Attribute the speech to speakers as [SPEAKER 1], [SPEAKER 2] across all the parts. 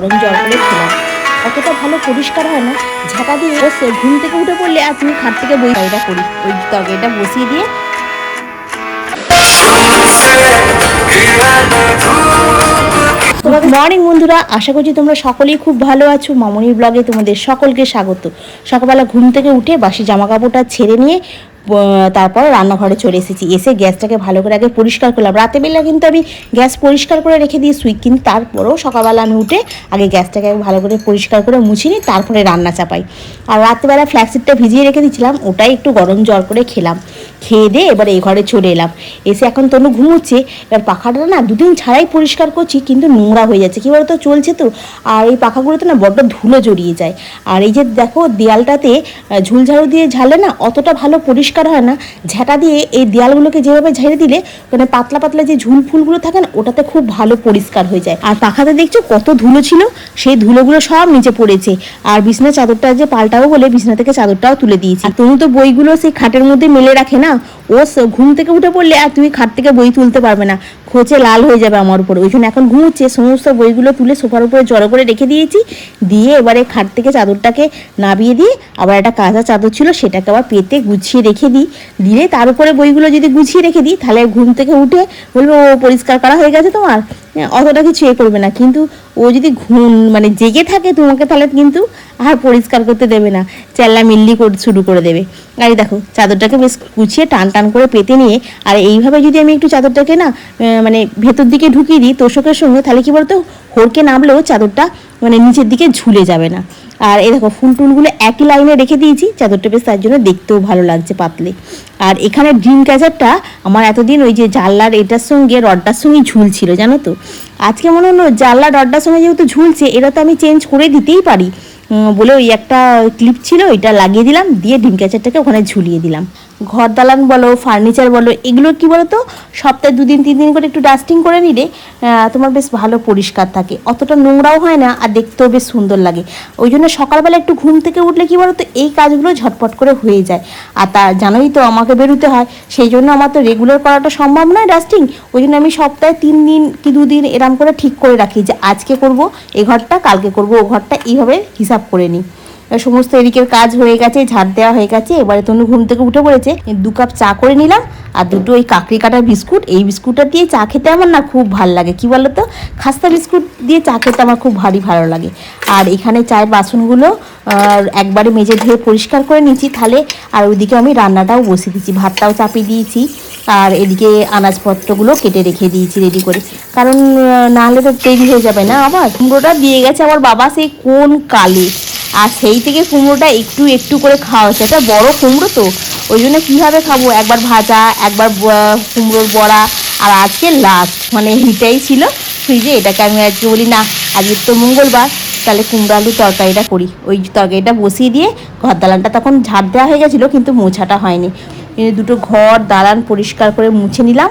[SPEAKER 1] গরম জল করে খেলাম। অতটা ভালো পরিষ্কার হয় না। ঝাঁটা দিয়ে বসে ঘুম থেকে উঠে পড়লে আর তুমি খাট থেকে বই তরকারিটা করি। ওই তরকারিটা বসিয়ে দিয়ে মর্নিং বন্ধুরা, আশা করছি তোমরা সকলেই খুব ভালো আছো। মামনির ব্লগে তোমাদের সকলকে স্বাগত। সকালবেলা ঘুম থেকে উঠে বাসি জামা কাপড়টা ছেড়ে নিয়ে তারপর রান্নাঘরে চলে এসেছি। এসে গ্যাসটাকে ভালো করে আগে পরিষ্কার করলাম। রাতের বেলা কিন্তু আমি গ্যাস পরিষ্কার করে রেখে দিয়ে সুই কিন্তু তারপরেও সকালবেলা আমি উঠে আগে গ্যাসটাকে ভালো করে পরিষ্কার করে মুছে নিই, তারপরে রান্না চাপাই। আর রাত্রেবেলা ফ্ল্যাক্সিডটা ভিজিয়ে রেখে দিয়েছিলাম, ওটাই একটু গরম জল করে খেলাম। খেয়ে দিয়ে এবার এই ঘরে চলে এলাম। এসে এখন তনু ঘুমোচ্ছে, এবার পাখাটা না দুদিন ছাড়াই পরিষ্কার করছি, কিন্তু নোংরা হয়ে যাচ্ছে। কী বলতো, চলছে তো, আর এই পাখাগুলোতে না বড্ড ধুলো জড়িয়ে যায়। আর এই যে দেখো, দেয়ালটাতে ঝুলঝাড়ু দিয়ে ঝালে না অতটা ভালো পরিষ্কার হয় না। ঝাঁটা দিয়ে এই দেয়ালগুলোকে যেভাবে ঝেড়ে দিলে মানে পাতলা পাতলা যে ঝুল ফুলগুলো থাকে না, ওটাতে খুব ভালো পরিষ্কার হয়ে যায়। আর পাখাতে দেখছ কত ধুলো ছিল, সেই ধুলোগুলো সব নিচে পড়েছে। আর বিছনা চাদরটা যে পাল্টাবো বলে বিছনা থেকে চাদরটাও তুলে দিয়েছি। তুমি তো বইগুলো সেই খাটের মধ্যে মেলে রাখে না down ও ঘুম থেকে উঠে পড়লে আর তুমি খাট থেকে বই তুলতে পারবে না। খোঁচে লাল হয়ে যাবে আমার উপর। ওই জন্য এখন ঘুমোচ্ছে। সমস্ত বইগুলো তুলে সোফার উপরে জড়ো করে রেখে দিয়েছি। দিয়ে এবারে খাট থেকে চাদরটাকে নাবিয়ে দিয়ে আবার একটা কাঁচা চাদর ছিল সেটাকে আবার পেতে গুছিয়ে রেখে দিই। দিলে তার উপরে বইগুলো যদি গুছিয়ে রেখে দিই তাহলে ঘুম থেকে উঠে বলবে ও পরিষ্কার করা হয়ে গেছে তোমার? হ্যাঁ, অতটা কিছু এ করবে না। কিন্তু ও যদি ঘুম মানে জেগে থাকে তোমাকে তাহলে কিন্তু আর পরিষ্কার করতে দেবে না। চেল্লা মিল্লি শুরু করে দেবে। আর দেখো চাদরটাকে বেশ গুছিয়ে টান টান করে পেতে নিয়ে, আর এইভাবে যদি আমি একটু চাদরটাকে না মানে ভেতর দিকে ঢুকিয়ে দিই তোষকের সঙ্গে, তাহলে কি বলতো? হড়কে নামলেও চাদরটা মানে নিচের দিকে ঝুলে যাবে না। আর এই দেখো, ফুল টুলগুলো একই লাইনে রেখে দিয়েছি, চাদরটা বেশ তার জন্য দেখতেও ভালো লাগছে পাতলে। আর এখানে ড্রিম ক্যাচারটা আমার এতদিন ওই যে জানলার এটার সঙ্গে, রডটার সঙ্গে ঝুলছিল, জানো তো? আজকে মনে হলো জানলা রডটার সঙ্গে যেহেতু ঝুলছে, এটা তো আমি চেঞ্জ করে দিতেই পারি। বলে ওই একটা ক্লিপ ছিল এটা লাগিয়ে দিলাম, দিয়ে ডিম ক্যাচারটাকে ওখানে ঝুলিয়ে দিলাম। ঘর দালান বলো ফার্নিচার বলো এগুলো কি বলো তো সপ্তাহে দুদিন তিন দিন করে একটু ডাস্টিং করে নিলে তোমার বেশ ভালো পরিষ্কার থাকে। অতটা নোংরাও হয় না আর দেখতেও বেশ সুন্দর লাগে। ওই জন্য সকালবেলা একটু ঘুম থেকে উঠলে কি বলো তো এই কাজগুলো ঝটপট করে হয়ে যায়। আর তা জানোই তো আমাকে বেরোতে হয়, সেই জন্য আমার তো রেগুলার করাটা সম্ভব নয় ডাস্টিং ওই জন্য আমি সপ্তাহে তিন দিন কি দুদিন এরম করে ঠিক করে রাখি যে, আজকে করব এ ঘরটা, কালকে করব ও ঘরটা, এইভাবে হিসাব করে নিই। সমস্ত এদিকের কাজ হয়ে গেছে ঝাড় দেওয়া হয়ে গেছে। এবারে তনু ঘুম থেকে উঠে পড়েছে দু কাপ চা করে নিলাম আর দুটো ওই কাকড়ি কাটা বিস্কুট। এই বিস্কুটটা দিয়ে চা খেতে আমার না খুব ভালো লাগে কি বলো তো? খাস্তা বিস্কুট দিয়ে চা খেতে আমার খুব ভারী ভালো লাগে। আর এখানে চায়ের বাসনগুলো একবারে মেজে ধুয়ে পরিষ্কার করে নিয়েছি তাহলে আর ওইদিকে আমি রান্নাটাও বসিয়ে দিয়েছি ভাতটাও চাপিয়ে দিয়েছি আর এদিকে আনাজপত্রগুলো কেটে রেখে দিয়েছি রেডি করে। কারণ আহ, না হলে তো দেরি হয়ে যাবে না আবার? কুমড়োটা দিয়ে গেছে আমার বাবা সেই কোন কালে? আর সেই থেকে কুমড়োটা একটু একটু করে খাওয়া হচ্ছে। এটা বড় কুমড়ো তো, ওই জন্য কীভাবে খাব? একবার ভাজা, একবার কুমড়োর বড়া, আর আজকে লাস্ট মানে এটাই ছিল। ফ্রিজে এটাকে আমি আজকে বলি, না, আজকে তো মঙ্গলবার, তাহলে কুমড়ো আলু তরকারিটা করি। ওই তরকারিটা বসিয়ে দিয়ে ঘর দালানটা তখন ঝাড় দেওয়া হয়ে গেছিল, কিন্তু মোছাটা হয়নি। দুটো ঘর দালান পরিষ্কার করে মুছে নিলাম।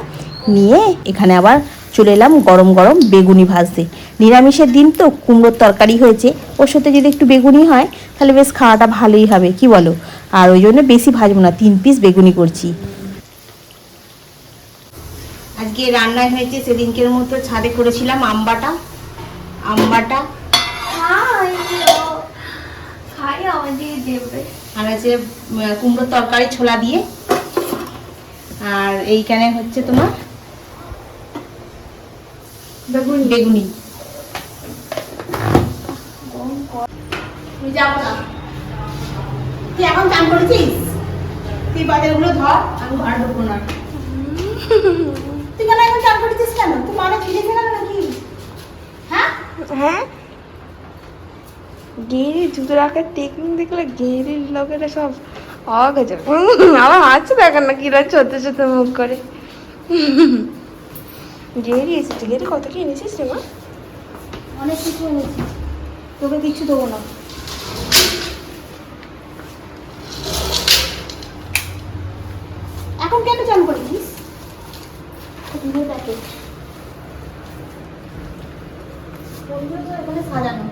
[SPEAKER 1] নিয়ে এখানে আবার চলে এলাম গরম গরম বেগুনি ভাজতে। নিরামিষের দিন তো কুমড়োর তরকারি হয়েছে। ওর সাথে যদি একটু বেগুনি হয় তাহলে বেশ খাওয়াটা ভালোই হবে কি বলো? আর ওই জন্য বেশি ভাজবো না তিন পিস বেগুনি করছি। আজকে রান্নায় হয়েছে সেদিনকের মতো ছাদে করেছিলাম আমবাটা। আমবাটা। আর আছে কুমড়োর তরকারি ছোলা দিয়ে। আর এইখানে হচ্ছে তোমার
[SPEAKER 2] বেগুনি
[SPEAKER 1] বেগুনি। তুই না। তুই এখন চান করেছিস? তুই বাজারগুলো ধর আমি ঘর ঢুকবো না। তুই কেন এখন চান করেছিস কেন? তুই মানে ছিঁড়েছে কেন নাকি? হ্যাঁ?
[SPEAKER 2] হ্যাঁ? গেরি জুতো রাখার টেকনিক দেখলে গেরির লোকেরা সব অবাক হয়ে যাবে আমার হাসছে দেখেন না কিরা চোদ্দ চোদ্দ মুখ করে। গেরি এসেছে। গেরি কত কি এনেছিস রে মা?
[SPEAKER 1] অনেক কিছু এনেছি। তোকে কিছু দেবো না। এখন কেন চান করেছিস ওইগুলো তো এখানে সাজানো।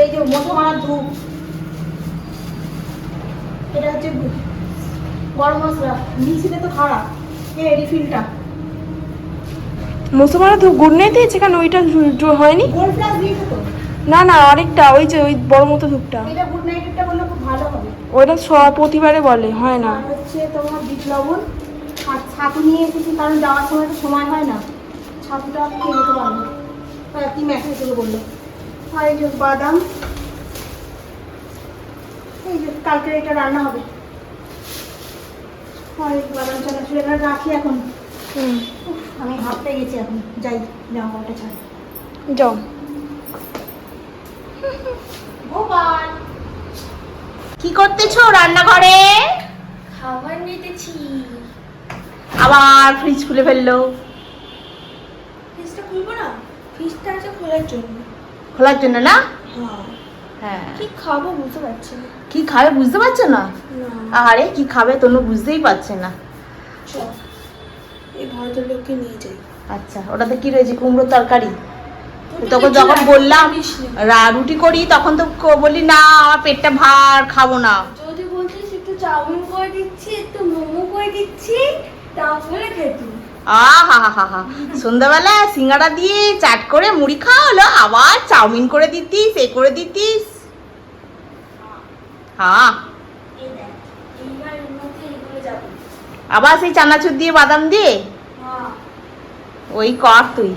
[SPEAKER 1] এই যে মোটো মারা ধূপ। এটা হচ্ছে গরম মশলা। মিক্সিতে তো খারাপ এ রিফিলটা
[SPEAKER 2] মুসলমানরা ধূপ গুড নাইট দিয়েছে কেন? ওইটা হয়নি?
[SPEAKER 1] তো
[SPEAKER 2] না না আরেকটা ওই যে ওই বড় মতো ধূপটা। ওইটা প্রতিবারে বলে হয় না।
[SPEAKER 1] হচ্ছে তোমার বিট লবণ। আর ছাতু নিয়ে এসেছি কারণ যাওয়ার সময় তো সময় হয় না। ছাতুটা খেয়ে যেতে পারব। কি মেসেজ করে বলল? আর এই যে বাদাম। এই যে কালকে এটা রান্না হবে। আর বাদাম এখানে রাখি এখন।
[SPEAKER 2] হুম।
[SPEAKER 1] আমি হাঁপতে গেছি এখন। যাই জামা কাপড়টা ছাড়ি।
[SPEAKER 2] যাও।
[SPEAKER 1] গোপাল! কি করতেছো রান্নাঘরে?
[SPEAKER 2] খাবার নিতেছি।
[SPEAKER 1] আবার ফ্রিজ খুলে ফেলল।
[SPEAKER 2] ফ্রিজটা খুলবো না? ফ্রিজটা আছে খোলার জন্য।
[SPEAKER 1] খোলার জন্য না?
[SPEAKER 2] হ্যাঁ।
[SPEAKER 1] হ্যাঁ।
[SPEAKER 2] কি খাব বুঝতে পারছি না।
[SPEAKER 1] কি খাবে বুঝতে পারছ না? আরে কি খাবে তনু বুঝতেই পারছে না।
[SPEAKER 2] চল। এই ভদ্রলোককে নিয়ে যাই।
[SPEAKER 1] আচ্ছা ওটাতে কি রয়েছে? কুমড়োর তরকারি? তখন যখন বললাম রুটি করি তখন তো বললি না আমার পেটটা ভার খাব না।
[SPEAKER 2] যদি বলতিস একটু চাউমিন করে দিচ্ছি একটু মোমো করে দিচ্ছি তারপরে খেতে।
[SPEAKER 1] হা হা হা সন্ধ্যাবেলা সিঙ্গাড়া দিয়ে চাট করে মুড়ি খাওয়া হলো আবার চাউমিন করে দিতিস এ করে দিতিস। হ্যাঁ আবার সেই চানাচুর দিয়ে বাদাম দিয়ে?
[SPEAKER 2] হ্যাঁ।
[SPEAKER 1] ওই কর তুই।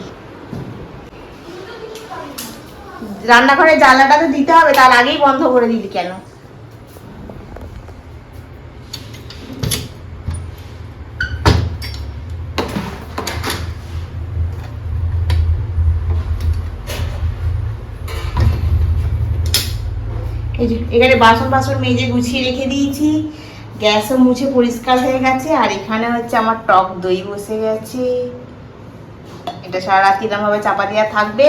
[SPEAKER 1] রান্নাঘরে জানলাটা তো দিতে হবে তার আগেই বন্ধ করে দিলি কেন? এখানে বাসন বাসন মেজে গুছিয়ে রেখে দিয়েছি। গ্যাসও মুছে পরিষ্কার হয়ে গেছে, আর এখানে হচ্ছে আমার টক দই বসে গেছে। এটা সারা রাত কিরমভাবে চাপা দেওয়া থাকবে?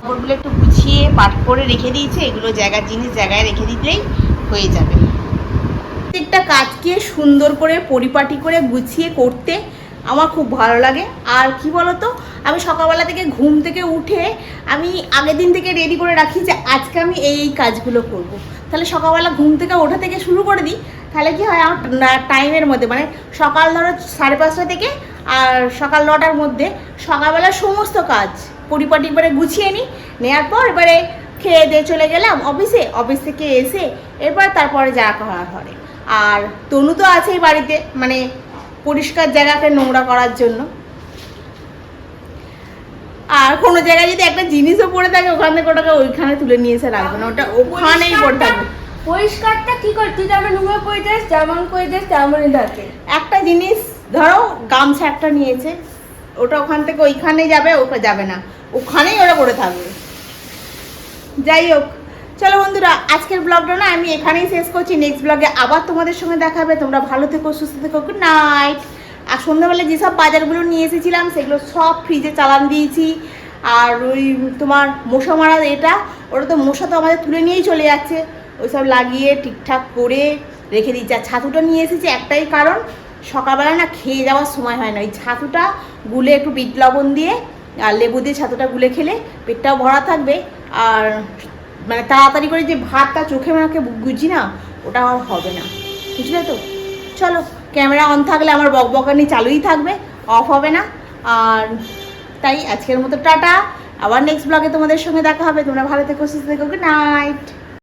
[SPEAKER 1] কাপড়গুলো একটু গুছিয়ে পাট করে রেখে দিয়েছে, এগুলো জায়গার জিনিস জায়গায় রেখে দিলেই হয়ে যাবে। প্রত্যেকটা কাজকে সুন্দর করে পরিপাটি করে গুছিয়ে করতে আমার খুব ভালো লাগে। আর কি বলতো, আমি সকালবেলা থেকে ঘুম থেকে উঠে আমি আগের দিন থেকে রেডি করে রাখি যে আজকে আমি এই এই কাজগুলো করব। তাহলে সকালবেলা ঘুম থেকে ওঠা থেকে শুরু করে দিই তাহলে কি হয় আমার টাইমের মধ্যে মানে সকাল ধরো সাড়ে পাঁচটা থেকে আর সকাল নটার মধ্যে সকালবেলা সমস্ত কাজ পরিপাটি করে গুছিয়ে নিই নেওয়ার পর এবারে খেয়ে দিয়ে চলে গেলাম অফিসে অফিস থেকে এসে এরপর তারপরে যা করা হয় আর তনু তো আছেই বাড়িতে মানে পরিষ্কার জায়গাকে নোংরা করার জন্য। আর কোনো জায়গায় যদি একটা জিনিসও পড়ে থাকে, ওখান থেকে ওটাকে ওইখানে তুলে নিয়ে এসে রাখবে না, ওটা ওখানেই পড়ে থাকবে
[SPEAKER 2] পরিষ্কারটা কি কর? তুই যেমন নোংরা করে দিস যেমন করে দিস তেমনই থাকে।
[SPEAKER 1] একটা জিনিস, ধরো, গামছা একটা নিয়েছে, ওটা ওখান থেকে ওইখানে যাবে, ওটা যাবে না। ওখানেই ওরা পড়ে থাকবে। যাই হোক, চলো বন্ধুরা, আজকের ব্লগটা না আমি এখানেই শেষ করছি। নেক্সট ব্লগে আবার তোমাদের সঙ্গে দেখাবে তোমরা ভালো থেকো, সুস্থ থেকো গুড নাইট আর সন্ধ্যাবেলা যেসব বাজারগুলো নিয়ে এসেছিলাম, সেগুলো সব ফ্রিজে চালান দিয়েছি। আর ওই তোমার মশা মারা এটা, ওটা তো মশা তো আমাদের তুলে নিয়েই চলে যাচ্ছে। ওইসব লাগিয়ে ঠিকঠাক করে রেখে দিচ্ছি আর ছাতুটা নিয়ে এসেছি একটাই কারণ, সকালবেলা না খেয়ে যাওয়ার সময় হয় না। ওই ছাতুটা গুলে একটু বিট লবণ দিয়ে আর লেবু দিয়ে ছাতুটা গুলে খেলে পেটটাও ভরা থাকবে। আর মানে তাড়াতাড়ি করে যে ভাতটা চোখে মাকে গুজি না, ওটা আর হবে না। বুঝলে তো? চলো, ক্যামেরা অন থাকলে আমার বকবকানি চালুই থাকবে, অফ হবে না। আর তাই আজকের মতো টাটা। আবার নেক্সট ব্লগে তোমাদের সঙ্গে দেখা হবে। তোমরা ভালো থেকো, সুস্থ থেকো নাইট